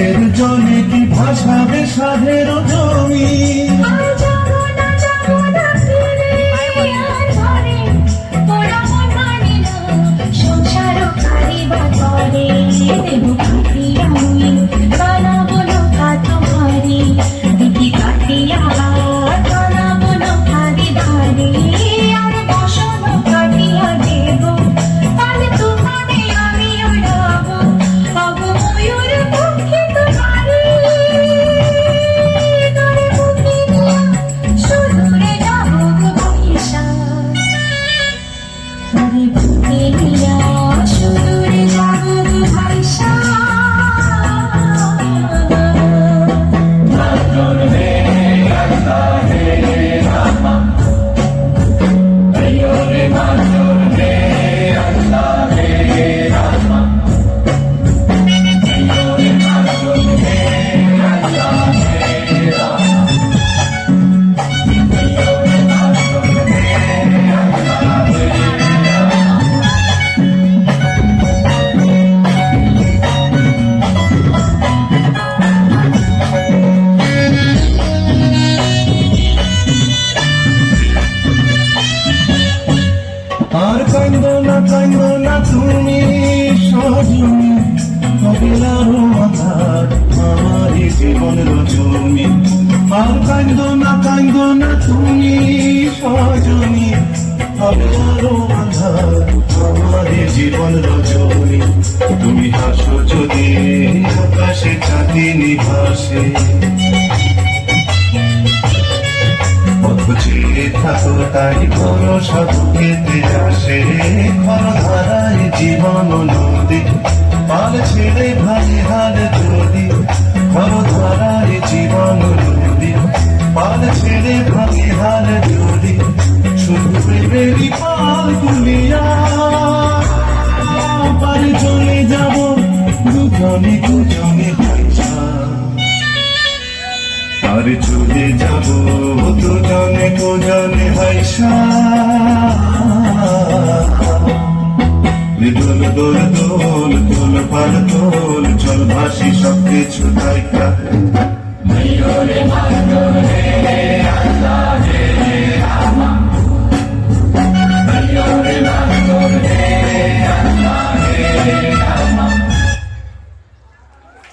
চোখের জলে কি ভাসাবে সাধের জমি? কান্দ না তুমি সজনী কবিলারো আধার? আমার জীবন রজনী। আর কান্দ না কান্দ না তুমি সজনী কবিলারো আধার? আমার জীবন রজনী। তুমি হাসো যদি, আকাশে চাঁদিনী ভাসে থাকো তাই ভরসা বুকেতে আসে খর ধারায় জীবন নদী। পাল ছেড়ে ভাই হাল যদি খর ধারায় জীবন নদী। পাল ছেড়ে ভাই হাল যদি শুধু প্রেমেরই পাল চলে যাব তো জানে হাইসা দোল দোল দোল দোল পাল দোল চল ভাসি সব কিছু দায়িকা